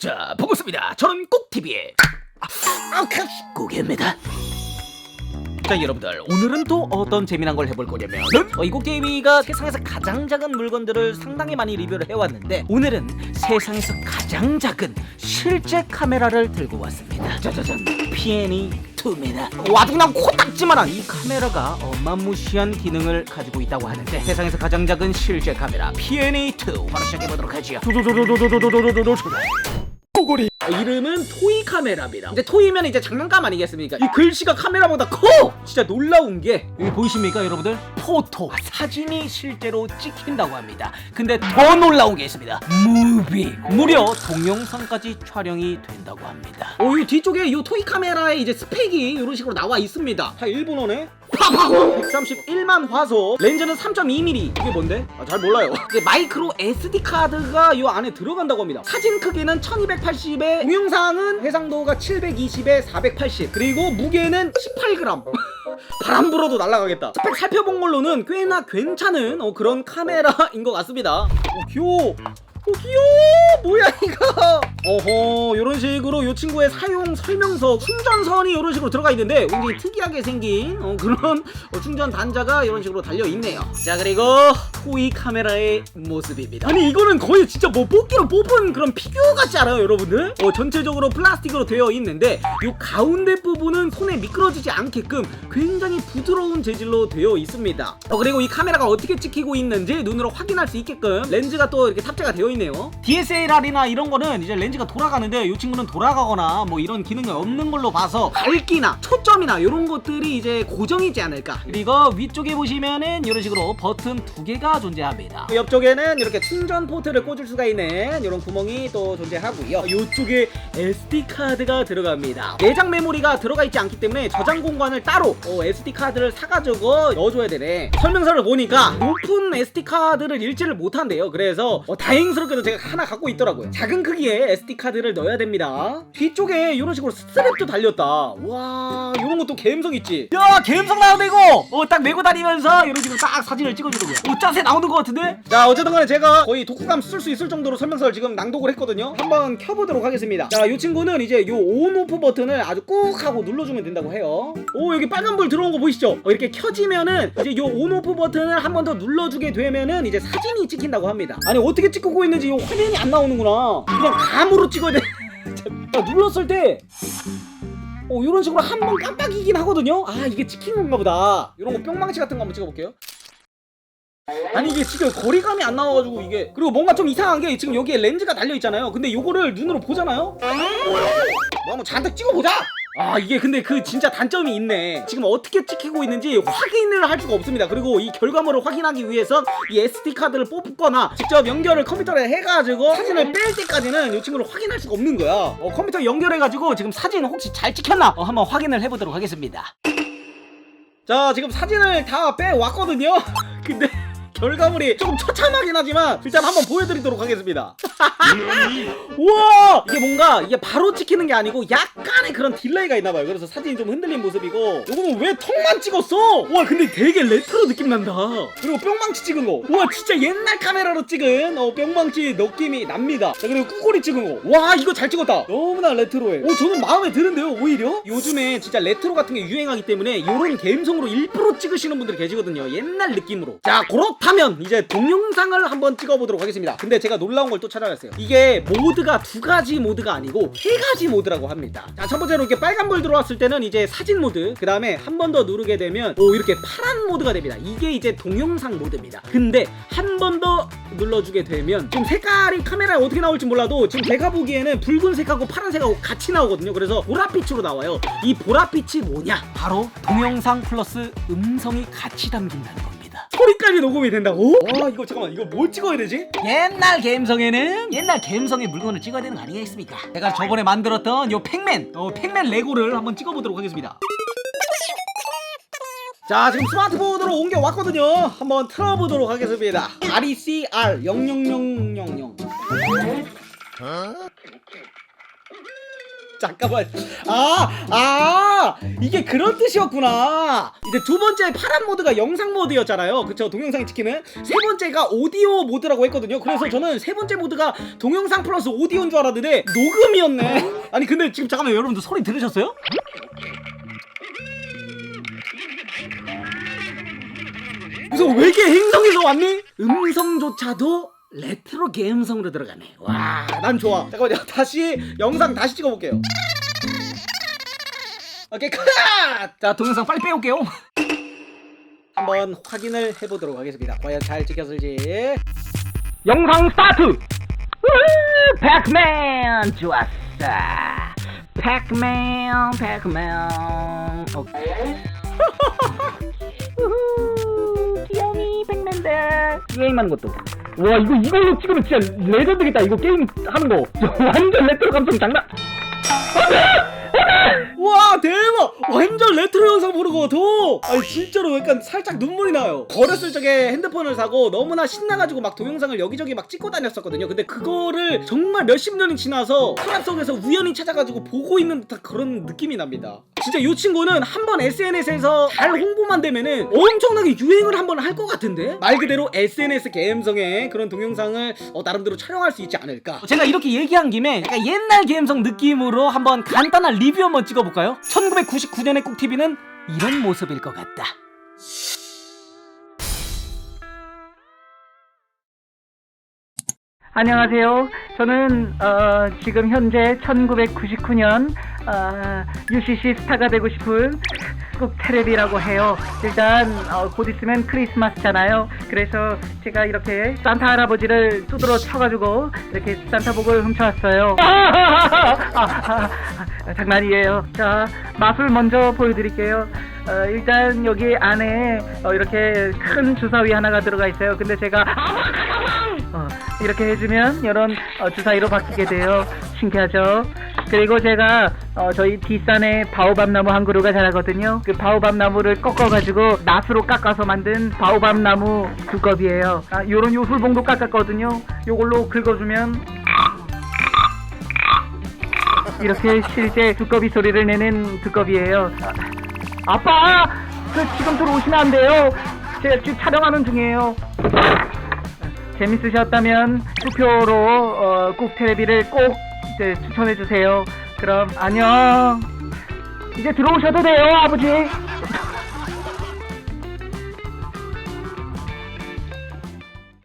자, 보겠습니다. 저는 꼭 TV에. 꼭입니다. 아, 아, 자 여러분들 오늘은 또 어떤 재미난 걸 해볼 거냐면 어, 이곡TV가 세상에서 가장 작은 물건들을 상당히 많이 리뷰를 해왔는데 오늘은 세상에서 가장 작은 실제 카메라를 들고 왔습니다 짜자잔 피엔이 투입니다 와도 그냥 코딱지만한 이 카메라가 어마무시한 기능을 가지고 있다고 하는데 세상에서 가장 작은 실제 카메라 PNA2 바로 시작해보도록 하지요 도도도도도도도도도도도 이름은 토이 카메라입니다. 근데 토이면 이제 장난감 아니겠습니까? 이 글씨가 카메라보다 커! 진짜 놀라운 게 여기 보이십니까 여러분들? 포토 아, 사진이 실제로 찍힌다고 합니다. 근데 더 놀라운 게 있습니다. 무비 무려 동영상까지 촬영이 된다고 합니다. 오, 이 뒤쪽에 이 토이 카메라의 이제 스펙이 이런 식으로 나와 있습니다. 다 일본어네? 팍팍! 131만 화소. 렌즈는 3.2mm 이게 뭔데? 아, 잘 몰라요. 이제 마이크로 SD 카드가 이 안에 들어간다고 합니다. 사진 크기는 1280에 동영상은 해상도가 720에 480 그리고 무게는 18g 바람 불어도 날아가겠다. 스펙 살펴본 걸로는 꽤나 괜찮은 어, 그런 카메라인 것 같습니다. 오 귀여워. 고기요 뭐야 이거? 어허 이런 식으로 이 친구의 사용 설명서 충전선이 이런 식으로 들어가 있는데 굉장히 특이하게 생긴 어, 그런 어, 충전 단자가 이런 식으로 달려 있네요. 자 그리고 토이 카메라의 모습입니다. 아니 이거는 거의 진짜 뭐 뽑기로 뽑은 그런 피규어 같지 않아요 여러분들? 어, 전체적으로 플라스틱으로 되어 있는데 이 가운데 부분은 손에 미끄러지지 않게끔 굉장히 부드러운 재질로 되어 있습니다. 어, 그리고 이 카메라가 어떻게 찍히고 있는지 눈으로 확인할 수 있게끔 렌즈가 또 이렇게 탑재가 되어 여이네요. DSLR이나 이런 거는 이제 렌즈가 돌아가는데 이 친구는 돌아가거나 뭐 이런 기능이 없는 걸로 봐서 밝기나 초점이나 이런 것들이 이제 고정이지 않을까. 그리고 위쪽에 보시면은 이런 식으로 버튼 두 개가 존재합니다. 그 옆쪽에는 이렇게 충전 포트를 꽂을 수가 있는 이런 구멍이 또 존재하고요. 이쪽에 SD 카드가 들어갑니다. 내장 메모리가 들어가 있지 않기 때문에 저장 공간을 따로 어, SD 카드를 사가지고 넣어줘야 되네. 설명서를 보니까 높은 SD 카드를 읽지를 못한대요. 그래서 어, 다행스 당황스럽게도 제가 하나 갖고 음. 있더라고요. 작은 크기의 SD카드를 넣어야 됩니다. 뒤쪽에 이런 식으로 스트랩도 달렸다. 와 이런 것도 개음성 있지? 야 개음성 나오네 이거! 어, 딱 메고 다니면서 이런 식으로 딱 사진을 찍어주려고요 어, 짜세 나오는 것 같은데? 자 어쨌든 간에 제가 거의 독후감 쓸 수 있을 정도로 설명서를 지금 낭독을 했거든요. 한번 켜보도록 하겠습니다. 자이 친구는 이제 요 온 오프 버튼을 아주 꾹 하고 눌러주면 된다고 해요. 오 여기 빨간불 들어온 거 보이시죠? 어, 이렇게 켜지면은 이제 요 온 오프 버튼을 한 번 더 눌러주게 되면은 이제 사진이 찍힌다고 합니다. 아니 어떻게 찍고 있는 있는지 이 화면이 안 나오는구나. 그냥 감으로 찍어야 돼. 자, 눌렀을 때 어, 이런 식으로 한 번 깜빡이긴 하거든요. 아 이게 찍힌 건가 보다. 이런 거 뿅망치 같은 거 한번 찍어볼게요. 아니 이게 지금 거리감이 안 나와가지고 이게 그리고 뭔가 좀 이상한 게 지금 여기에 렌즈가 달려 있잖아요. 근데 요거를 눈으로 보잖아요. 뭐야? 뭐 한번 잔뜩 찍어보자. 아 이게 근데 그 진짜 단점이 있네. 지금 어떻게 찍히고 있는지 확인을 할 수가 없습니다. 그리고 이 결과물을 확인하기 위해선 이 SD카드를 뽑거나 직접 연결을 컴퓨터에 해가지고 사진을 뺄 때까지는 이 친구를 확인할 수가 없는 거야. 어, 컴퓨터 연결해가지고 지금 사진 혹시 잘 찍혔나? 어, 한번 확인을 해보도록 하겠습니다. 자 지금 사진을 다 빼왔거든요. 근데 결과물이 조금 처참하긴 하지만 일단 한번 보여드리도록 하겠습니다. 우와! 이게 뭔가 이게 바로 찍히는 게 아니고 약간의 그런 딜레이가 있나봐요. 그래서 사진이 좀 흔들린 모습이고. 요거는 왜 턱만 찍었어? 와 근데 되게 레트로 느낌 난다. 그리고 뿅망치 찍은 거와 진짜 옛날 카메라로 찍은 어, 뿅망치 느낌이 납니다. 자 그리고 꾸골이 찍은 거와 이거 잘 찍었다. 너무나 레트로해. 오 저는 마음에 드는데요 오히려? 요즘에 진짜 레트로 같은 게 유행하기 때문에 요런 갬성으로 일부러 찍으시는 분들이 계시거든요 옛날 느낌으로. 자 그렇다면 이제 동영상을 한번 찍어보도록 하겠습니다. 근데 제가 놀라운 걸 또 찾아 알았어요. 이게 모드가 두 가지 모드가 아니고 세 가지 모드라고 합니다. 자 첫 번째로 이렇게 빨간불 들어왔을 때는 이제 사진 모드 그 다음에 한 번 더 누르게 되면 오 이렇게 파란 모드가 됩니다. 이게 이제 동영상 모드입니다. 근데 한 번 더 눌러주게 되면 지금 색깔이 카메라에 어떻게 나올지 몰라도 지금 제가 보기에는 붉은색하고 파란색하고 같이 나오거든요. 그래서 보랏빛으로 나와요. 이 보랏빛이 뭐냐? 바로 동영상 플러스 음성이 같이 담긴다는 거. 소리까지 녹음이 된다고? 와 이거 잠깐만 이거 뭘 찍어야 되지? 옛날 갬성에는 옛날 갬성의 물건을 찍어야 되는 거 아니겠습니까? 제가 저번에 만들었던 요 팩맨, 어, 팩맨 레고를 한번 찍어보도록 하겠습니다. 자 지금 스마트폰으로 옮겨왔거든요 한번 틀어보도록 하겠습니다 RECR 00000 잠깐만. 아, 아, 이게 그런 뜻이었구나. 이제 두 번째 파란 모드가 영상 모드였잖아요. 그쵸? 동영상 찍히는. 세 번째가 오디오 모드라고 했거든요. 그래서 저는 세 번째 모드가 동영상 플러스 오디오인 줄 알았는데 녹음이었네. 아니, 근데 지금 잠깐만 여러분들 소리 들으셨어요? 무슨 외계 행성에서 왔니? 음성조차도 레트로 게임성으로 들어가네. 와, 난 좋아. 잠깐만요. 다시 영상 다시 찍어볼게요. 오케이, 컷! 자, 동영상 빨리 빼올게요. 한번 확인을 해보도록 하겠습니다. 과연 잘 찍혔을지. 영상 스타트! 우후, 백맨 좋았어. 백맨, 백맨. 오케이. 게임하는 것도. 와 이거 이걸로 찍으면 진짜 레전드겠다. 이거 게임 하는 거. 완전 레트로 감성 장난. 와 대박! 완전 레트로 영상 보는 거 같아! 아니 진짜로 약간 살짝 눈물이 나요. 어렸을 적에 핸드폰을 사고 너무나 신나가지고 막 동영상을 여기저기 막 찍고 다녔었거든요. 근데 그거를 정말 몇십 년이 지나서 서랍 속에서 우연히 찾아가지고 보고 있는 듯한 그런 느낌이 납니다 진짜 이 친구는 한 번 SNS에서 잘 홍보만 되면은 엄청나게 유행을 한 번 할 것 같은데? 말 그대로 SNS 감성의 그런 동영상을 어, 나름대로 촬영할 수 있지 않을까? 제가 이렇게 얘기한 김에 약간 옛날 감성 느낌으로 한번 간단한 리뷰 한번 찍어볼까요? 1999년의 꾹TV는 이런 모습일 것 같다. 안녕하세요 저는 어, 지금 현재 1999년 어, UCC 스타가 되고 싶은 꼭 테레비라고 해요. 일단 어, 곧 있으면 크리스마스잖아요. 그래서 제가 이렇게 산타 할아버지를 두드러 쳐가지고 이렇게 산타복을 훔쳐왔어요. 아, 아, 아, 장난이에요. 자 맛을 먼저 보여드릴게요. 어, 일단 여기 안에 어, 이렇게 큰 주사위 하나가 들어가 있어요. 근데 제가 어, 이렇게 해주면 이런 어, 주사위로 바뀌게 돼요. 신기하죠? 그리고 제가 어, 저희 뒷산에 바오밤 나무 한 그루가 자라거든요. 그 바오밤 나무를 꺾어가지고 낫으로 깎아서 만든 바오밤 나무 두껍이에요. 아, 요런 요술봉도 깎았거든요. 요걸로 긁어주면 이렇게 실제 두꺼비 소리를 내는 두꺼비예요. 아, 아빠, 그 지금 들어오시면 안 돼요. 제가 지금 촬영하는 중이에요. 재밌으셨다면 투표로 어, 꼭 테레비를 꼭 이제 추천해 주세요. 그럼 안녕. 이제 들어오셔도 돼요, 아버지.